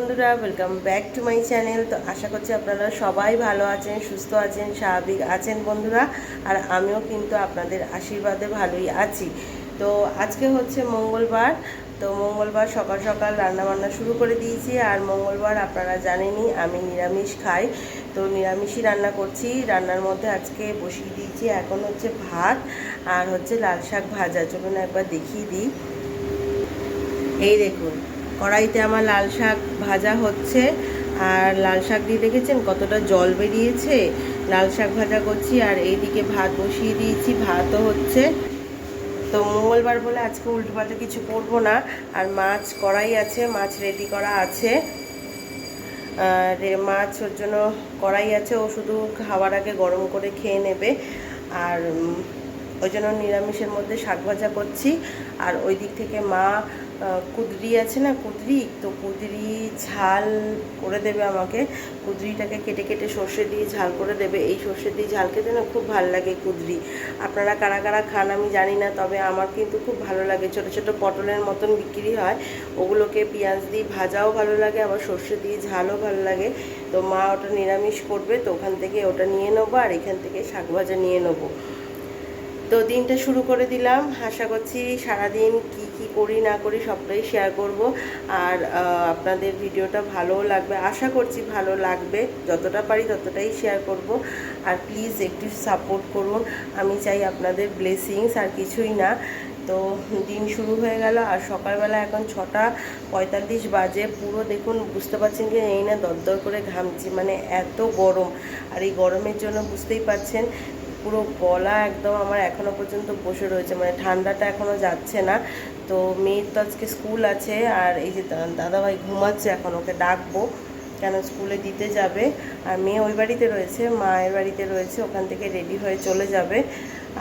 বন্ধুরা welcome back to my channel তো আশা করছি আপনারা সবাই ভালো আছেন, সুস্থ আছেন, স্বাভাবিক আছেন বন্ধুরা, আর আমিও কিন্তু আপনাদের আশীর্বাদে ভালোই আছি। তো আজকে হচ্ছে মঙ্গলবার, তো মঙ্গলবার সকাল সকাল রান্না বান্না শুরু করে দিয়েছি, আর মঙ্গলবার আপনারা জানেনই আমি নিরামিষ খাই। তো নিরামিষই রান্না করছি, রান্নার মধ্যে আজকে বসিয়ে দিয়েছি এখন হচ্ছে ভাত আর হচ্ছে লাল শাক ভাজা। চলুন একবার দেখিয়ে দিই। এই দেখুন কড়াইতে আমার লাল শাক ভাজা হচ্ছে। আর লাল শাক দিয়ে দেখেছেন কতটা জল বেরিয়েছে? লাল শাক ভাজা করছি আর এইদিকে ভাত বসিয়ে দিয়েছি, ভাতও হচ্ছে। তো মঙ্গলবার বলে আজকে উল্টোপাল্টা কিছু করব না। আর মাছ কড়াই আছে, মাছ রেডি করা আছে। আর মাছ ওর জন্য কড়াই আছে, ও শুধু খাওয়ার আগে গরম করে খেয়ে নেবে। আর ওই জন্য নিরামিষের মধ্যে শাক ভাজা করছি। আর ওই দিক থেকে মা কুদরি আছে না, কুদরি? তো কুদরি ঝাল করে দেবে আমাকে। কুদরিটাকে কেটে কেটে সর্ষে দিয়ে ঝাল করে দেবে। এই সর্ষে দিয়ে ঝাল খেতে না খুব ভালো লাগে কুদরি। আপনারা কারা কারা খান আমি জানি না, তবে আমার কিন্তু খুব ভালো লাগে। ছোট ছোট পটলের মতন বিক্রি হয়। ওগুলোকে পেঁয়াজ দিয়ে ভাজাও ভালো লাগে, আবার সর্ষে দিয়ে ঝালও ভালো লাগে। তো মা ওটা নিরামিষ করবে, তো ওখান থেকে ওটা নিয়ে নেব আর এখান থেকে শাক ভাজা নিয়ে নেব। তো দিনটা শুরু করে দিলাম। আশা করছি সারাদিন কি কি করি, না করি সবটাই শেয়ার করব। আর আপনাদের ভিডিওটা ভালোও লাগবে, আশা করছি ভালো লাগবে। যতটা পারি ততটাই শেয়ার করব। আর প্লিজ একটু সাপোর্ট করুন। আমি চাই আপনাদের ব্লেসিংস আর কিছুই না। তো দিন শুরু হয়ে গেল, আর সকালবেলা এখন ছটা পঁয়তাল্লিশ বাজে। পুরো দেখুন, বুঝতে পারছেন কি এই না দরদর করে ঘামছি। মানে এত গরম। আর এই গরমের জন্য বুঝতেই পারছেন পুরো গলা একদম আমার এখনও পর্যন্ত বসে রয়েছে মানে ঠান্ডাটা এখনও যাচ্ছে না। তো মেয়ের তো আজকে স্কুল আছে, আর এই যে দাদাভাই ঘুমাচ্ছে এখন, ওকে ডাকবো, কেন স্কুলে দিতে যাবে। আর মেয়ে ওই বাড়িতে রয়েছে, মায়ের বাড়িতে রয়েছে, ওখান থেকে রেডি হয়ে চলে যাবে।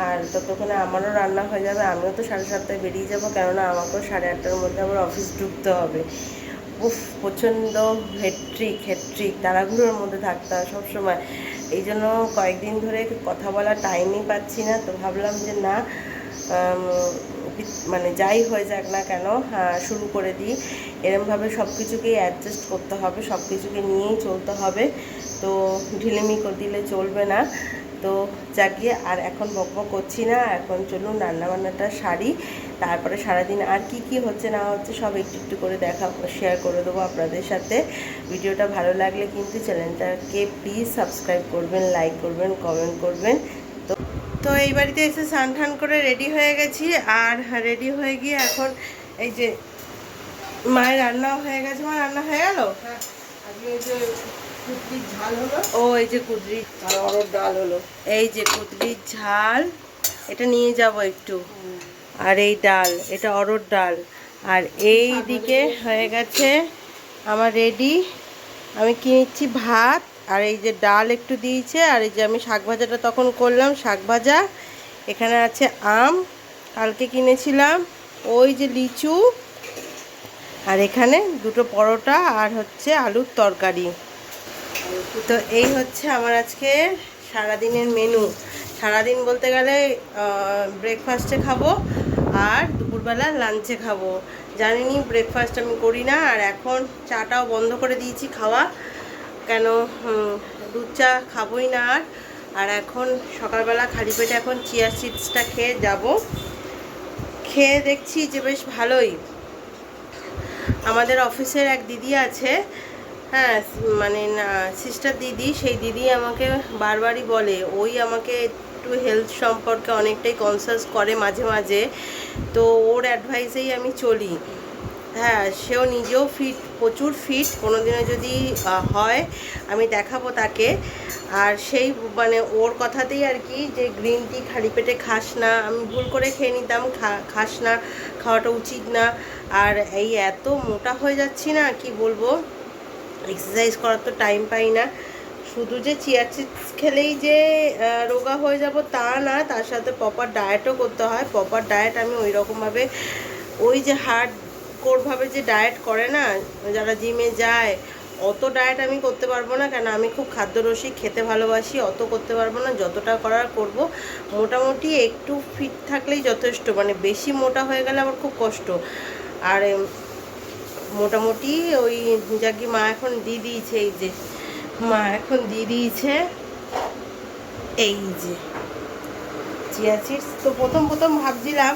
আর ততক্ষণে আমারও রান্না হয়ে যাবে, আমিও তো সাড়ে সাতটায় বেরিয়ে যাব, কেননা আমাকেও সাড়ে আটটার মধ্যে আবার অফিস ঢুকতে হবে। উফ, প্রচণ্ড হেট্রিক হেট্রিক তারাগুলোর মধ্যে থাকতে হয় সবসময়। এই জন্য কয়েকদিন ধরে কথা বলার টাইমই পাচ্ছি না, তো ভাবলাম যে না মানে যাই হয়ে যাক না কেন শুরু করে দিই। এরমভাবে সব কিছুকেই অ্যাডজাস্ট করতে হবে সব কিছুকে নিয়েই চলতে হবে। তো ঢিলেমি করে দিলে চলবে না। তো জাগিয়ে আর এখন বকবক করছি না, এখন চলুন রান্নাবান্নাটা সারি। তারপরে সারাদিন আর কি কি হচ্ছে না হচ্ছে সব একটু একটু করে দেখা শেয়ার করে দেবো আপনাদের সাথে। ভিডিওটা ভালো লাগলে কিন্তু চ্যানেলটাকে প্লিজ সাবস্ক্রাইব করবেন লাইক করবেন কমেন্ট করবেন। তো তো এই বাড়িতে এসে স্নান টান করে রেডি হয়ে গেছি। আর রেডি হয়ে গিয়ে এখন এই যে মায়ের রান্নাও হয়ে গেছে, মা রান্না হয়ে গেল? আজকে এই যে কুটকির ঝাল হলো। ও এই যে কুদরি। আর ডাল হলো। এই যে কুদরির ঝাল এটা নিয়ে যাব একটু। আর এই ডাল এটা ডাল। আর এই দিকে হয়ে গেছে আমার রেডি। আমি কি নিচ্ছি? ভাত। আর এই যে ডাল একটু দিয়েছে আর এই যে আমি শাক ভাজাটা তখন করলাম শাক ভাজা। এখানে আছে আম কালকে কিনেছিলাম। ওই যে লিচু। আর এখানে দুটো পরোটা আর হচ্ছে আলুর তরকারি। তো এই হচ্ছে আমার আজকে সারাদিনের মেনু সারাদিন বলতে গেলে ব্রেকফাস্টে খাব আর দুপুরবেলা লাঞ্চে খাব। জানিনি ব্রেকফাস্ট আমি করি না, আর এখন চাটাও বন্ধ করে দিয়েছি খাওয়া। কেন দুধ চা খাবোই না আর। আর এখন সকালবেলা খালি পেটে এখন চিয়া সিডসটা খেয়ে যাব। খেয়ে দেখছি যে বেশ ভালোই। আমাদের অফিসের এক দিদি আছে হ্যাঁ মানে সিস্টার দিদি, সেই দিদি আমাকে বারবারই বলে, ওই আমাকে একটু হেলথ সম্পর্কে অনেকটাই কনসাস করে মাঝে মাঝে। তো ওর অ্যাডভাইসেই আমি চলি। হ্যাঁ সেও নিজেও ফিট প্রচুর ফিট দিনও যদি হয়, আমি দেখাবো তাকে। আর সেই মানে ওর কথাতেই আর কি, যে গ্রিন টি খালি পেটে খাস না, আমি ভুল করে খেয়ে নিতাম খাস না, খাওয়াটা উচিত না। আর এই এত মোটা হয়ে যাচ্ছি না, কি বলব? এক্সারসাইজ করার তো টাইম পাই না। শুধু যে চিয়া চিপস খেলেই যে রোগা হয়ে যাব তা না, তার সাথে প্রপার ডায়েটও করতে হয়। প্রপার ডায়েট আমি ওই রকমভাবে ওই যে হার্ড কোরভাবে যে ডায়েট করে না, যারা জিমে যায়, অত ডায়েট আমি করতে পারব না। কেন আমি খুব খাদ্যরসিক খেতে ভালোবাসি, অত করতে পারব না। যতটা করার করব, মোটামুটি একটু ফিট থাকলেই যথেষ্ট। মানে বেশি মোটা হয়ে গেলে আমার খুব কষ্ট। আর মোটামুটি ওই যাকে মা এখন দিয়ে দিয়েছে, এই যে। মা এখন দিয়ে দিয়েছে, এই যে। Chia chips. তো প্রথম প্রথম ভাবছিলাম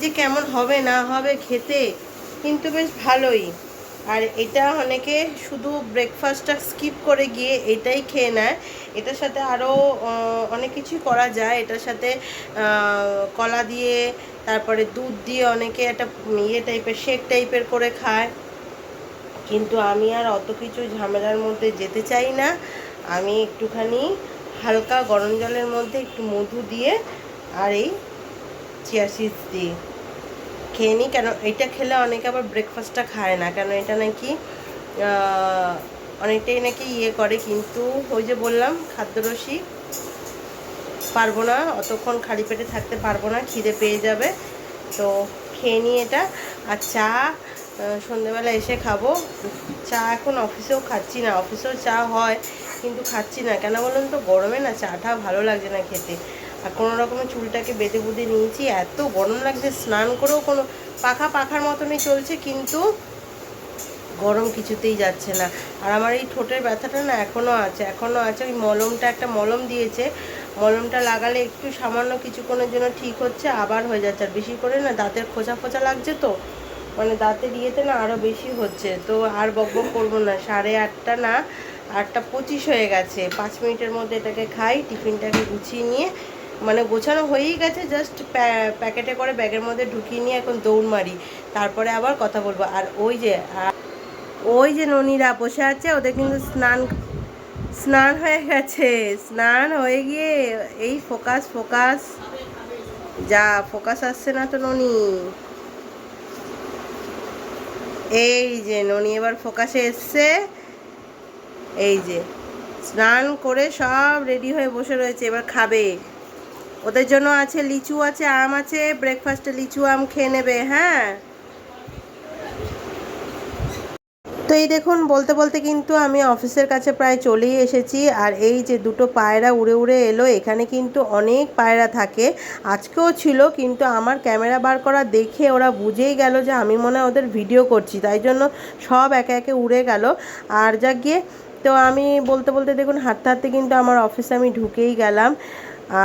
যে কেমন হবে, না হবে খেতে, কিন্তু বেশ ভালোই। আর এটা অনেকে শুধু ব্রেকফাস্টটা স্কিপ করে গিয়ে এটাই খেয়ে নেয়। এটার সাথে আরও অনেক কিছুই করা যায়। এটার সাথে কলা দিয়ে, তারপরে দুধ দিয়ে অনেকে একটা ইয়ে টাইপের শেক টাইপের করে খায়। কিন্তু আমি আর অত কিছু ঝামেলার মধ্যে যেতে চাই না। আমি একটুখানি হালকা গরম জলের মধ্যে একটু মধু দিয়ে আর এই চিয়া দিই খেয়ে নিই। কেন, এটা খেলে অনেকে আবার ব্রেকফাস্টটা খায় না। কেন, এটা নাকি অনেকটাই নাকি ইয়ে করে। কিন্তু ওই যে বললাম খাদ্যরসি পারব না। অতক্ষণ খালি পেটে থাকতে পারব না। খিদে পেয়ে যাবে। তো খেয়ে নিই এটা। আর চা সন্ধেবেলা এসে খাব। চা এখন অফিসেও খাচ্ছি না, অফিসেও চা হয়, কিন্তু খাচ্ছি না। কেন বলুন তো, গরমে না চাটা ভালো লাগছে না খেতে। আর কোনো রকমের চুলটাকে বেঁধে বুঁধে নিয়েছি, এত গরম লাগছে, স্নান করেও কোনো পাখা পাখার মতনই চলছে, কিন্তু গরম কিছুতেই যাচ্ছে না। আর আমার এই ঠোঁটের ব্যথাটা না এখনও আছে এখনও আছে, ওই মলমটা, একটা মলম দিয়েছে। মলমটা লাগালে একটু সামান্য কিছুক্ষণের জন্য ঠিক হচ্ছে, আবার হয়ে যাচ্ছে। আর বেশি করে না, দাঁতের খোঁচা খোঁচা লাগছে তো। মানে দাঁতের ইয়েতে না আরও বেশি হচ্ছে, তো আর বক বক করব না। সাড়ে আটটা না, আটটা পঁচিশ হয়ে গেছে। পাঁচ মিনিটের মধ্যে এটাকে খাই, টিফিনটাকে গুছিয়ে নিয়ে মানে গোছানো হয়েই গেছে জাস্ট প্যাকেটে করে ব্যাগের মধ্যে ঢুকিয়ে নিয়ে এখন দৌড় মারি। তারপরে আবার কথা বলব। আর ওই যে ওই যে ননিরা বসে আছে, ওদের কিন্তু স্নান স্নান হয়ে গেছে। স্নান হয়ে গিয়ে এই ফোকাস ফোকাস যা ফোকাস আসছে না তো ননি। এই যে ননি এবার ফোকাসে এসছে। এই যে, স্নান করে সব রেডি হয়ে বসে রয়েছে, এবার খাবে। ওদের জন্য আছে লিচু আছে, আম আছে ব্রেকফাস্টে লিচু আম খেয়ে নেবে হ্যাঁ? তো এই দেখুন, বলতে বলতে কিন্তু আমি অফিসের কাছে প্রায় চলেই এসেছি। আর এই যে দুটো পায়রা উড়ে উড়ে এলো, এখানে কিন্তু অনেক পায়রা থাকে। আজকেও ছিল, কিন্তু আমার ক্যামেরা বার করা দেখে ওরা বুঝেই গেল যে আমি মনে হয় ওদের ভিডিও করছি। তাই জন্য সব একে একে উড়ে গেল। আর যা গিয়ে, তো আমি বলতে বলতে দেখুন, হাঁটতে হাঁটতে কিন্তু আমার অফিসে আমি ঢুকেই গেলাম।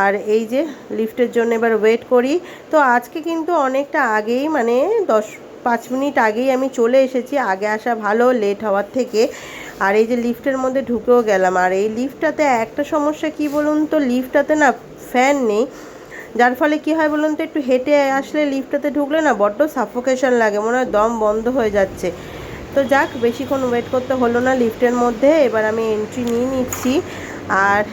আর এই যে লিফটের জন্য এবার ওয়েট করি। তো আজকে কিন্তু অনেকটা আগেই মানে দশ পাঁচ মিনিট আগেই আমি চলে এসেছি। আগে আসা ভালো লেট হওয়ার থেকে। আর এই যে লিফটের মধ্যে ঢুকেও গেলাম। আর এই লিফটটাতে একটা সমস্যা কি বলুন তো? লিফটটাতে না ফ্যান নেই। যার ফলে কি হয় বলুন তো? একটু হেঁটে আসলে লিফটটাতে ঢুকলে না বড্ড সাফোকেশন লাগে। মনে হয় দম বন্ধ হয়ে যাচ্ছে। তো যাক, বেশিক্ষণ ওয়েট করতে হলো না লিফটের মধ্যে। এবার আমি এন্ট্রি নিয়ে নিচ্ছি। আর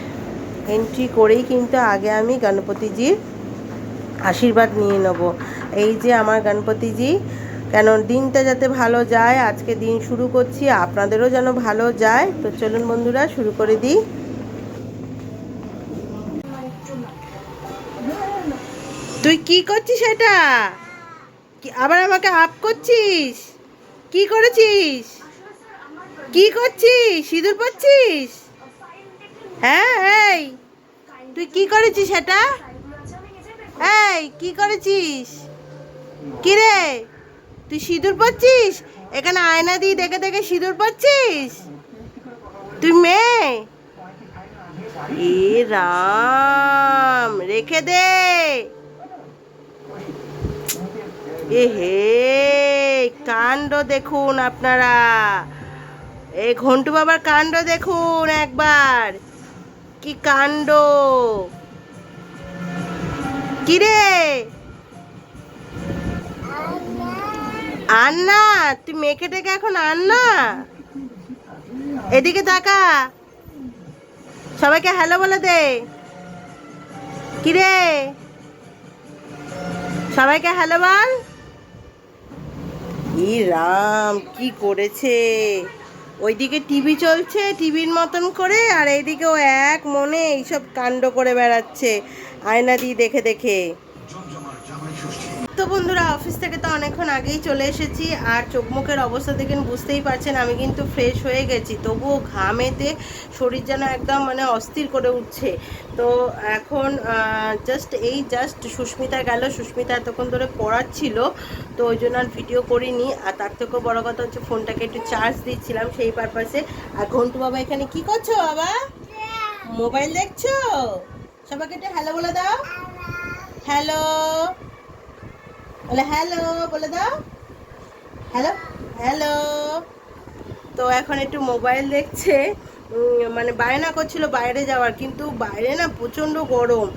এন্ট্রি করেই কিন্তু আগে আমি গণপতিজির আশীর্বাদ নিয়ে নেব। এই যে আমার গণপতিজি কেন দিনটা যাতে ভালো যায়, আজকে দিন শুরু করছি, আপনাদেরও যেন ভালো যায়। তো চলুন বন্ধুরা, শুরু করে দিই। তুই কি করছিস এটা? আবার আমাকে আপ করছিস? কি করেছিস? কি করছিস? সিঁদুর পড়ছিস হ্যাঁ এই। তুই কি করেছিস এটা? এই, কি করেছিস? কি রে? তুই সিঁদুর পরছিস? এখানে আয়না দিয়ে দেখে দেখে সিঁদুর পরছিস? তুই মেয়ে? এ রাম, রেখে দে। এ হে, কাণ্ড দেখুন আপনারা। এই ঘন্টু বাবার কাণ্ড দেখুন একবার। কি কাণ্ড? কিরে আন্না, তুই মেখে টেকে এখন আন্না। এদিকে তাকা। সবাইকে হ্যালো বলে দে। কিরে? সবাইকে হ্যালো বল। ই রাম, কি করেছে? ওইদিকে টিভি চলছে, টিভির মতন করে, আর এইদিকে ও এক মনে এইসব কাণ্ড করে বেড়াচ্ছে। আয়না দিয়ে দেখে দেখে। তো বন্ধুরা অফিস থেকে তো অনেকক্ষণ আগেই চলে এসেছি। আর চোখ মুখের অবস্থা দেখেন বুঝতেই পারছেন আমি কিন্তু ফ্রেশ হয়ে গেছি। তবুও ঘামেতে শরীর যেন একদম মানে অস্থির করে উঠছে। তো এখন জাস্ট এই জাস্ট সুস্মিতা গেল। সুস্মিতা এতক্ষণ ধরে পড়াচ্ছিল তো ওই জন্য আর ভিডিও করিনি। আর তার থেকেও বড় কথা হচ্ছে ফোনটাকে একটু চার্জ দিচ্ছিলাম সেই পারপাসে আর ঘন্টু বাবা এখানে কি করছ বাবা? মোবাইল দেখছ? সবাইকে একটু হ্যালো বলে দাও। হ্যালো বলে হ্যালো বলে দাও। হ্যালো হ্যালো তো এখন একটু মোবাইল দেখছে। মানে বায়না করছিল বাইরে যাওয়ার, কিন্তু বাইরে না প্রচণ্ড গরম।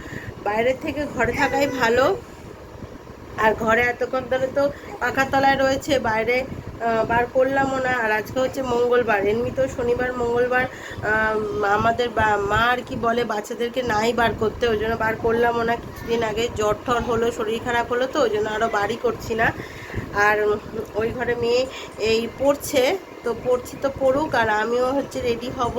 বাইরের থেকে ঘরে থাকাই ভালো। আর ঘরে এতক্ষণ ধরে তো পাখার তলায় রয়েছে, বাইরে বার করলামও না আর আজকে হচ্ছে মঙ্গলবার। এমনি তো শনিবার, মঙ্গলবার আমাদের মা আর কি বলে, বাচ্চাদেরকে নাই বার করতে। ওই জন্য বার করলামও না কিছুদিন আগে জ্বর ঠর হলো, শরীর খারাপ হলো তো, ওই জন্য আরও বাড়ি করছি না। আর ওই ঘরে মেয়ে এই পড়ছে, তো পড়ছি তো পড়ুক আর আমিও হচ্ছে রেডি হব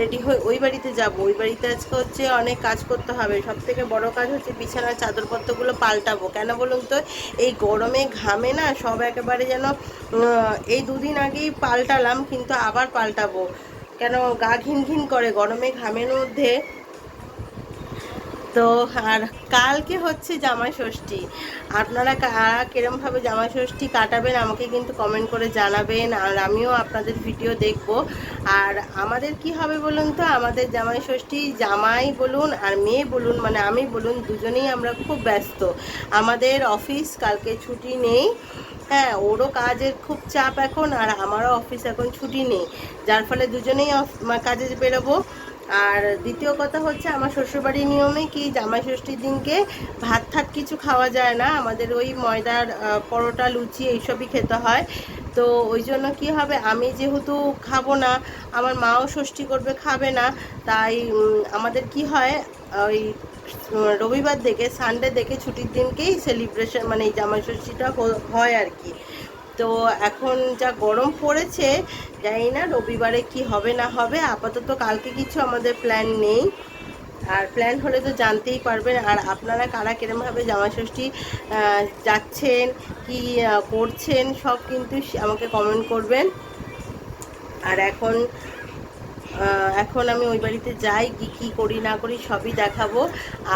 রেডি হয়ে ওই বাড়িতে যাব। ওই বাড়িতে আজকে হচ্ছে অনেক কাজ করতে হবে। সব থেকে বড় কাজ হচ্ছে বিছানার চাদরপত্রগুলো পাল্টাবো। কেন বলুন তো? এই গরমে ঘামে না সব একেবারে যেন এই দুদিন আগেই পাল্টালাম, কিন্তু আবার পাল্টাবো। কেন গা ঘিন ঘিন করে গরমে ঘামের মধ্যে তো আর কালকে হচ্ছে জামাই ষষ্ঠী। আপনারা কারা কিরমভাবে জামাই ষষ্ঠী কাটাবেন আমাকে কিন্তু কমেন্ট করে জানাবেন আর আমিও আপনাদের ভিডিও দেখব। আর আমাদের কি হবে বলুন তো? আমাদের জামাই ষষ্ঠী জামাই বলুন আর মেয়ে বলুন মানে আমি বলুন, দুজনেই আমরা খুব ব্যস্ত। আমাদের অফিস কালকে ছুটি নেই। হ্যাঁ ওরও কাজের খুব চাপ এখন আর আমারও অফিস এখন ছুটি নেই। যার ফলে দুজনেই কাজে বেরোবো। আর দ্বিতীয় কথা হচ্ছে আমার শ্বশুরবাড়ির নিয়মে কি জামাই ষষ্ঠীর দিনকে ভাত থাত কিছু খাওয়া যায় না। আমাদের ওই ময়দার পরোটা, লুচি এইসবই খেতে হয়। তো ওই জন্য কি হবে? আমি যেহেতু খাব না, আমার মাও ষষ্ঠী করবে, খাবে না। তাই আমাদের কি হয়? ওই রবিবার দেখে সানডে দেখে ছুটির দিনকেই সেলিব্রেশন মানে এই জামাই ষষ্ঠীটা হয় আর কি। তো এখন যা গরম পড়েছে, জানি না রবিবারে কি হবে না হবে, আপাতত কালকে কিছু আমাদের প্ল্যান নেই। আর প্ল্যান হলে তো জানতেই পারবেন, আর আপনারা কারা কিরমভাবে জামা ষষ্ঠী যাচ্ছেন, কি করছেন সব কিন্তু আমাকে কমেন্ট করবেন। আর এখন এখন আমি ওই বাড়িতে যাই, কি কি করি, না করি সবই দেখাবো।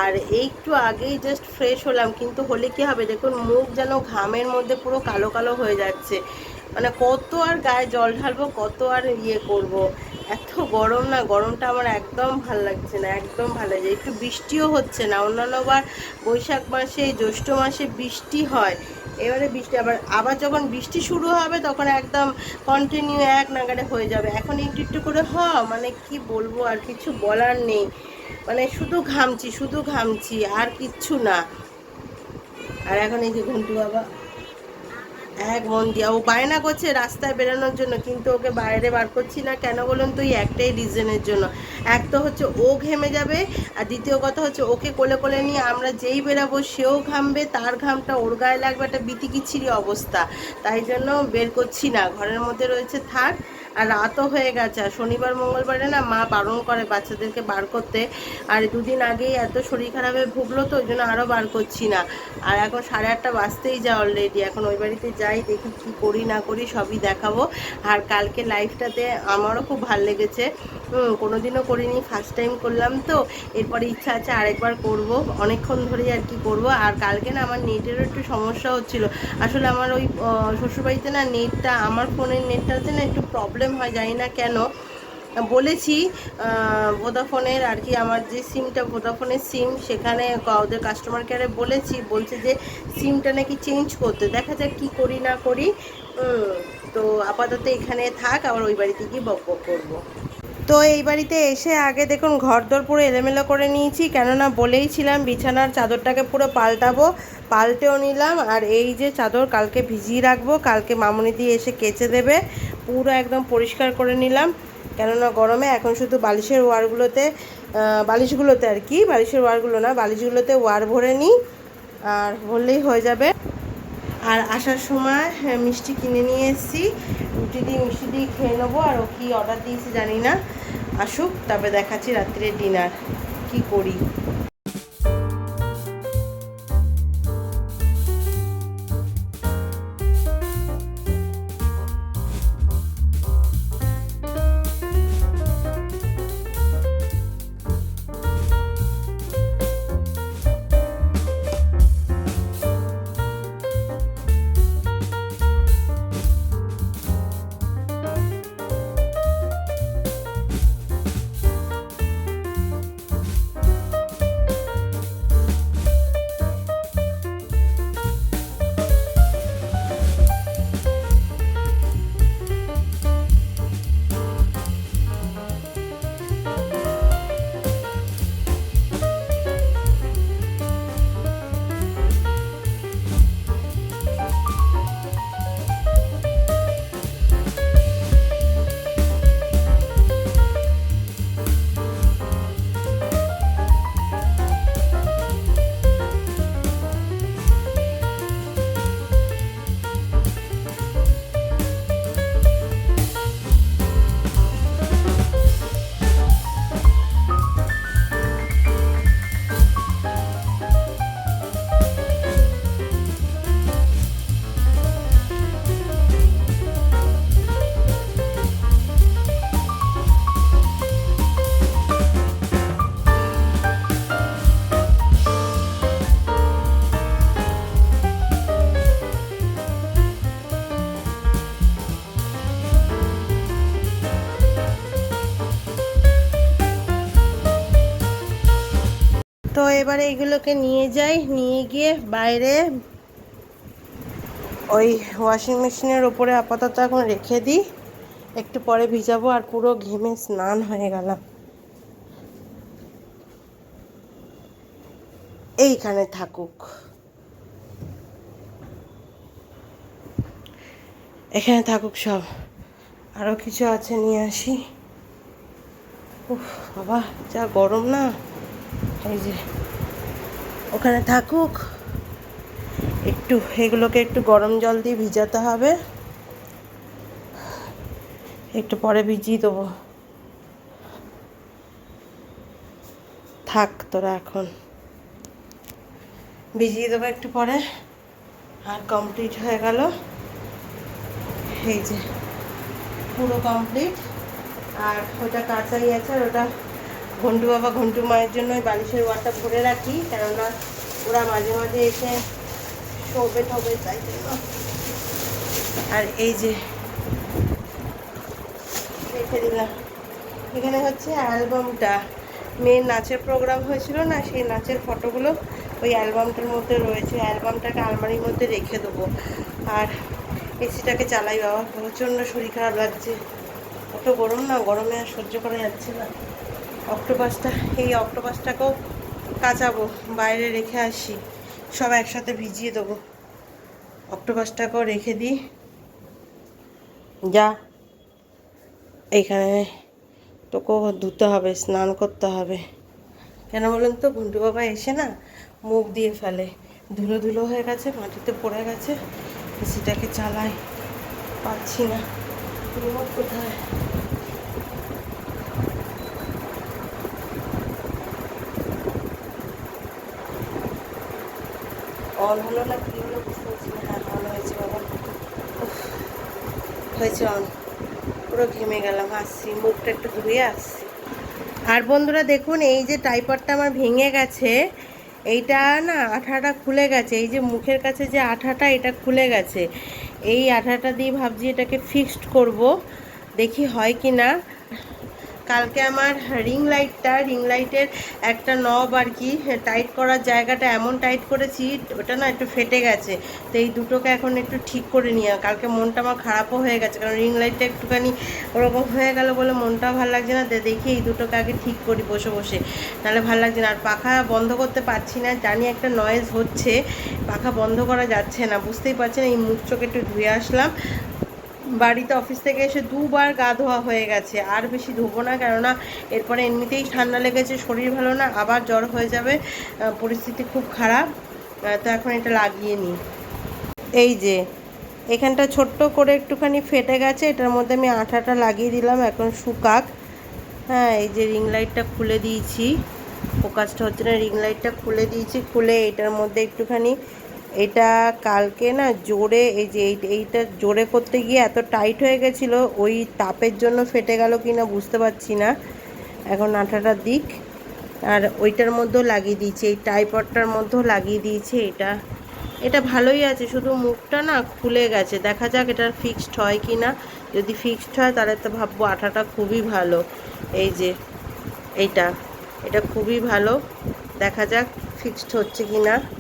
আর একটু আগেই জাস্ট ফ্রেশ হলাম, কিন্তু হলে কি হবে দেখুন, মুখ যেন ঘামের মধ্যে পুরো কালো কালো হয়ে যাচ্ছে। মানে কত আর গায়ে জল ঢালবো, কত আর ইয়ে করব। এত গরম না, গরমটা আমার একদম ভালো লাগছে না, একদম ভালো লাগছে একটু বৃষ্টিও হচ্ছে না অন্যান্যবার বৈশাখ মাসে, জ্যৈষ্ঠ মাসে বৃষ্টি হয়। এবারে বৃষ্টি, আবার আবার যখন বৃষ্টি শুরু হবে, তখন একদম কন্টিনিউ এক নাগারে হয়ে যাবে। এখন একটু একটু করে হ মানে কি বলব আর কিছু বলার নেই। মানে শুধু ঘামছি শুধু ঘামছি, আর কিচ্ছু না। আর এখন এই যে ঘন্টু বাবা। এক মন দিয়া ও বায়না করছে রাস্তায় বেরোনোর জন্য, কিন্তু ওকে বাইরে বার করছি না। কেন বলুন তো, এই একটাই রিজনের জন্য। এক তো হচ্ছে ও ঘেমে যাবে, আর দ্বিতীয় কথা হচ্ছে ওকে কোলে কোলে নিয়ে আমরা যেই বেরাবো, সেও ঘামবে, তার ঘামটা ওর গায়ে লাগবে, একটা বিতিকিচ্ছিরি অবস্থা। তাই জন্য বের করছি না। ঘরের মধ্যে রয়েছে থাক। আর রাতও হয়ে গেছে, আর শনিবার, মঙ্গলবারে না মা বারণ করে বাচ্চাদেরকে বার করতে। আর দুদিন আগেই এত শরীর খারাপে ভুগলো তো, ওই জন্য আরও বার করছি না। আর এখন সাড়ে আটটা বাজতেই যা অলরেডি এখন ওই বাড়িতে যাই, দেখি কি করি, না করি, সবই দেখাবো। আর কালকে লাইফটাতে আমারও খুব ভালো লেগেছে। হুম, কোনোদিনও করিনি ফার্স্ট টাইম করলাম তো। এরপরে ইচ্ছা আছে আরেকবার করব, অনেকক্ষণ ধরেই আর কি করব। আর কালকে না আমার নেটেরও একটু সমস্যা হচ্ছিল। আসলে আমার ওই শ্বশুরবাড়িতে না নেটটা, আমার ফোনের নেটটাতে না একটু প্রবলেম হয়, জানি না কেন। বলেছি ভোদাফোনের আর কি আমার যে সিমটা ভোদাফোনের সিম সেখানে ওদের কাস্টমার কেয়ারে বলেছি, বলছে যে সিমটা নাকি চেঞ্জ করতে, দেখা যাক কী করি না করি। তো আপাতত এখানে থাক, আবার ওই বাড়িতে গিয়ে বক বক করব। তো এই বাড়িতে এসে আগে দেখুন ঘরদোর পুরো এলোমেলো করে নিয়েছি, কেননা বলেই ছিলাম বিছানার চাদরটাকে পুরো পাল্টাবো, পাল্টেও নিলাম, আর এই যে চাদর কালকে ভিজিয়ে রাখব, কালকে মামুনি দিয়ে এসে কেচে দেবে, পুরো একদম পরিষ্কার করে নিলাম, কেননা গরমে এখন শুধু বালিশের ওয়ারগুলোতে বালিশগুলোতে আর কি, বালিশের ওয়ারগুলো না, বালিশগুলোতে ওয়ার ভরে নিই, আর ভরলেই হয়ে যাবে। আর আসার সময় হ্যাঁ, মিষ্টি কিনে নিয়ে এসেছি। রুটি দিয়ে মিষ্টি দিয়ে খেয়ে নেব আর ও কী অর্ডার দিয়েছি জানি না। আসুক তারপরে দেখাচ্ছি রাত্রে ডিনার কি করি। এবারে এগুলোকে নিয়ে যাই। নিয়ে গিয়ে বাইরে ওই ওয়াশিং মেশিনের ওপরে আপাতত এখন রেখে দিই। একটু পরে ভিজাবো আর পুরো ঘেমে স্নান হয়ে গেলাম। এইখানে থাকুক। এখানে থাকুক সব। আরও কিছু আছে নিয়ে আসি। উফ, বাবা, যা গরম না? এই যে ওখানে থাকুক। একটু, এগুলোকে একটু গরম জল দিয়ে ভিজাতে হবে। একটু পরে ভিজিয়ে দেবো। থাক তোরা এখন। ভিজিয়ে দেবো একটু পরে। আর কমপ্লিট হয়ে গেল। এই যে, পুরো কমপ্লিট আর ওটা কাঁচাই আছে আর ওটা ঘন্টু বাবা ঘন্টু মায়ের জন্য ওই বালিশের ওয়ারটা ভরে রাখি কেননা ওরা মাঝে মাঝে এসে শোবে ঠবে তাই জন্য। আর এই যে রেখে দিলাম। এখানে হচ্ছে অ্যালবামটা। মেয়ের নাচের প্রোগ্রাম হয়েছিল না সেই নাচের ফটোগুলো ওই অ্যালবামটার মধ্যে রয়েছে। অ্যালবামটাকে আলমারির মধ্যে রেখে দেবো। আর এসিটাকে চালাই বাবা। প্রচণ্ড শরীর খারাপ লাগছে। এত গরম না গরমে আর সহ্য করা যাচ্ছে না। অক্টোপাসটা, এই অক্টোপাসটাকেও কাচাবো, বাইরে রেখে আসি। সব একসাথে ভিজিয়ে দেবো। অক্টোপাসটাকেও রেখে দিই। যা, এইখানে তোকেও ধুতে হবে, স্নান করতে হবে। কেন বলুন তো ঘুন্টু বাবা এসে না মুখ দিয়ে ফেলে। ধুলো ধুলো হয়ে গেছে, মাটিতে পড়ে গেছে, সেটাকে চালাই পাচ্ছি না। কোথায়? অন হলো না, কি হলো বুঝতে না অন হয়েছে বাবা। হয়েছে অন, পুরো ঘেমে গেলাম, আসছি, মুখটা একটু ধুয়ে আসছি। আর বন্ধুরা দেখুন, এই যে টাইপারটা আমার ভেঙে গেছে, এইটা না আঠাটা খুলে গেছে, এই যে মুখের কাছে যে আঠাটা, এটা খুলে গেছে। এই আঠাটা দিয়ে ভাবছি এটাকে ফিক্সড করব, দেখি হয় কি না কালকে আমার রিং লাইটটা রিং লাইটের একটা নব আর কি টাইট করার জায়গাটা এমন টাইট করেছি, ওটা না একটু ফেটে গেছে। তো এই দুটোকে এখন একটু ঠিক করে নিয়ে কালকে মনটা আমার খারাপও হয়ে গেছে, কারণ রিং লাইটটা একটুখানি ওরকম হয়ে গেল বলে মনটাও ভালো লাগছে না দেখি এই দুটোকে আগে ঠিক করি বসে বসে। নাহলে ভালো লাগছে না, আর পাখা বন্ধ করতে পারছি না, জানি একটা নয়েজ হচ্ছে, পাখা বন্ধ করা যাচ্ছে না, বুঝতেই পারছেন, এই মুখ চোখ একটু ধুয়ে আসলাম। বাড়িতে অফিস থেকে এসে দুবার গা ধোয়া হয়ে গেছে। আর বেশি ধোবো না, কেননা এরপরে এমনিতেই ঠান্ডা লেগেছে, শরীর ভালো না, আবার জ্বর হয়ে যাবে পরিস্থিতি খুব খারাপ। তো এখন এটা লাগিয়ে নিই। এই যে, এখানটা ছোট্ট করে একটুখানি ফেটে গেছে, এটার মধ্যে আমি আঠাটা লাগিয়ে দিলাম, এখন শুকাক। হ্যাঁ এই যে রিং লাইটটা খুলে দিয়েছি। ফোকাসটা হচ্ছে না, রিং লাইটটা খুলে দিয়েছি, খুলে এটার মধ্যে একটুখানি এটা কালকে না জোরে, এই যে এই- এইটা জোরে করতে গিয়ে এত টাইট হয়ে গেছিল, ওই তাপের জন্য ফেটে গেল কি না বুঝতে পারছি না। এখন আঠাটা দিক, আর ওইটার মধ্যেও লাগিয়ে দিয়েছি, এই টাইপডটার মধ্যেও লাগিয়ে দিয়েছি এটা। এটা ভালোই আছে, শুধু মুখটা না খুলে গেছে, দেখা যাক এটা ফিক্সড হয় কি না যদি ফিক্সড হয়, তাহলে তো ভাববো আঠাটা খুবই ভালো। এই যে, এইটা, এটা খুবই ভালো, দেখা যাক ফিক্সড হচ্ছে কি না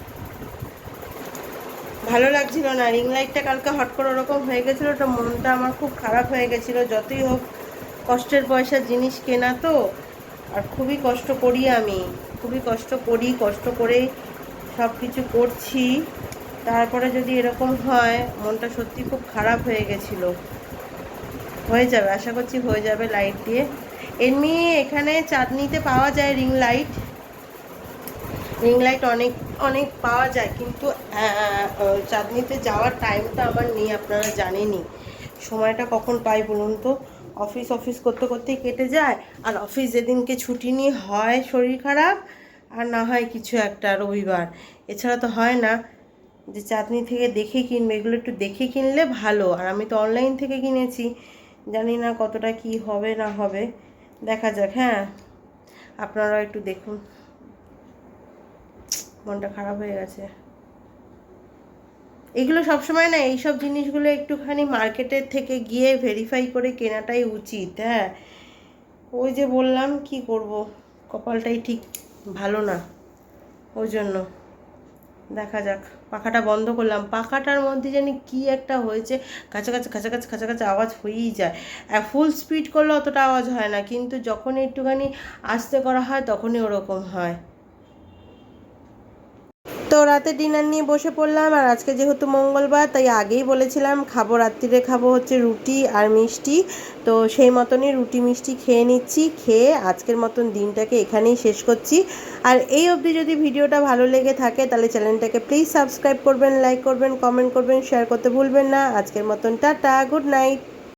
ভালো লাগছিল না রিং লাইটটা কালকে হট করে ওরকম হয়ে গেছিল ওটা মনটা আমার খুব খারাপ হয়ে গেছিল। যতই হোক, কষ্টের পয়সার জিনিস কেনা তো, আর খুবই কষ্ট করি আমি, খুবই কষ্ট করি, কষ্ট করেই সব কিছু করছি। তারপরে যদি এরকম হয়, মনটা সত্যি খুব খারাপ হয়ে গেছিল। হয়ে যাবে, আশা করছি হয়ে যাবে লাইট দিয়ে। এমনি এখানে চাঁদনিতে পাওয়া যায় রিং লাইট রিং লাইট অনেক অনেক পাওয়া যায়, কিন্তু চাঁদনিতে যাওয়ার টাইমটা আমার নেই, আপনারা জানেনই। সময়টা কখন পাই বলুন তো? অফিস অফিস করতে, করতেই কেটে যায়, আর অফিস যেদিনকে ছুটি নিয়ে হয় শরীর খারাপ, আর না হয় কিছু একটা রবিবার। এছাড়া তো হয় না যে চাঁদনি থেকে দেখে কিনবে, এগুলো একটু দেখে কিনলে ভালো, আর আমি তো অনলাইন থেকে কিনেছি। জানি না কতটা কি হবে, না হবে, দেখা যাক হ্যাঁ? আপনারাও একটু দেখুন। মনটা খারাপ হয়ে গেছে। এগুলো সবসময় না, এইসব জিনিসগুলো একটুখানি মার্কেটের থেকে গিয়ে ভেরিফাই করে কেনাটাই উচিত হ্যাঁ। ওই যে বললাম, কি করব? কপালটাই ঠিক ভালো না, ওই জন্য। দেখা যাক, পাখাটা বন্ধ করলাম। পাখাটার মধ্যে জানি কি একটা হয়েছে কাছাকাছি কাছাকাছি কাছাকাছি আওয়াজ হয়েই যায়। আর ফুল স্পিড করলে অতটা আওয়াজ হয় না, কিন্তু যখন একটুখানি আস্তে করা হয়, তখনই ওরকম হয়। রাতে ডিনার নিয়ে বসে পড়লাম, আর আজকে যেহেতু মঙ্গলবার, তাই আগেই বলেছিলাম খাব, রাত্রিরে খাব হচ্ছে রুটি আর মিষ্টি। তো সেই মতনই রুটি মিষ্টি খেয়ে নিচ্ছি, খেয়ে আজকের মতন দিনটাকে এখানেই শেষ করছি। আর এই অবধি যদি ভিডিওটা ভালো লেগে থাকে, তাহলে চ্যানেলটাকে প্লিজ সাবস্ক্রাইব করবেন লাইক করবেন কমেন্ট করবেন শেয়ার করতে ভুলবেন না। আজকের মতন টাটা গুড নাইট